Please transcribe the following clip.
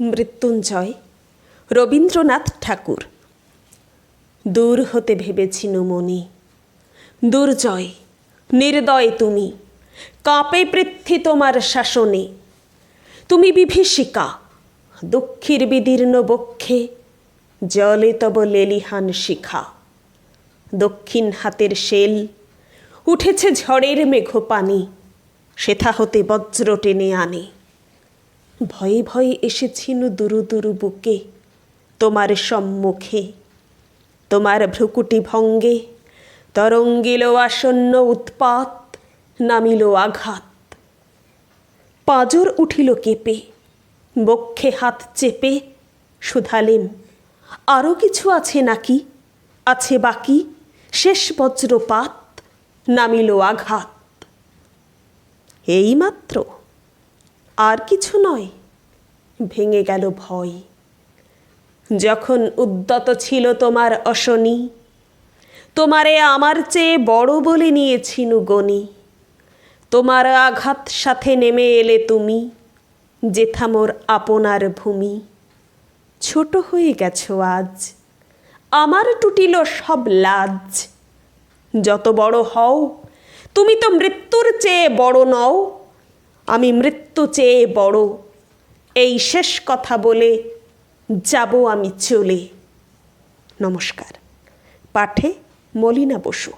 মৃত্যুঞ্জয়। রবীন্দ্রনাথ ঠাকুর। দূর হতে ভেবেছিল মনি দুর্জয়, নির্দয় তুমি। কাঁপে পৃথ্বী তোমার শাসনে। তুমি বিভীষিকা, দুঃখীর বিদীর্ণ বক্ষে। জলে তব লেলিহান শিখা। দক্ষিণ হাতের শেল, উঠেছে ঝড়ের মেঘ পানি সেথা হতে বজ্র টেনে আনে। ভয়ে ভয়ে এসেছিনু দুরু দুরু বুকে, তোমার সম্মুখে, তোমার ভ্রুকুটি ভঙ্গে, তরঙ্গিল আসন্ন উৎপাত নামিল আঘাত। পাজর উঠিল কেঁপে, বক্ষে হাত চেপে শুধালেম আরও কিছু আছে নাকি? আছে বাকি? শেষ বজ্রপাত নামিল আঘাত। এইমাত্র আর কিছু নয়। ভেঙে গেল ভয়। যখন উদ্যত ছিল তোমার অশনি, তোমারে আমার চেয়ে বড় বলে নিয়েছিনু গনি। তোমার আঘাত সাথে নেমে এলে তুমি, যেথা মোর আপনার ভূমি। ছোট হয়ে গেছো আজ, আমার টুটিল সব লাজ। যত বড় হও, তুমি তো মৃত্যুর চেয়ে বড় নও। আমি মৃত্যু চেয়ে বড়। এই শেষ কথা বলে যাব আমি চলে। নমস্কার। পাঠে মলিনা বসু।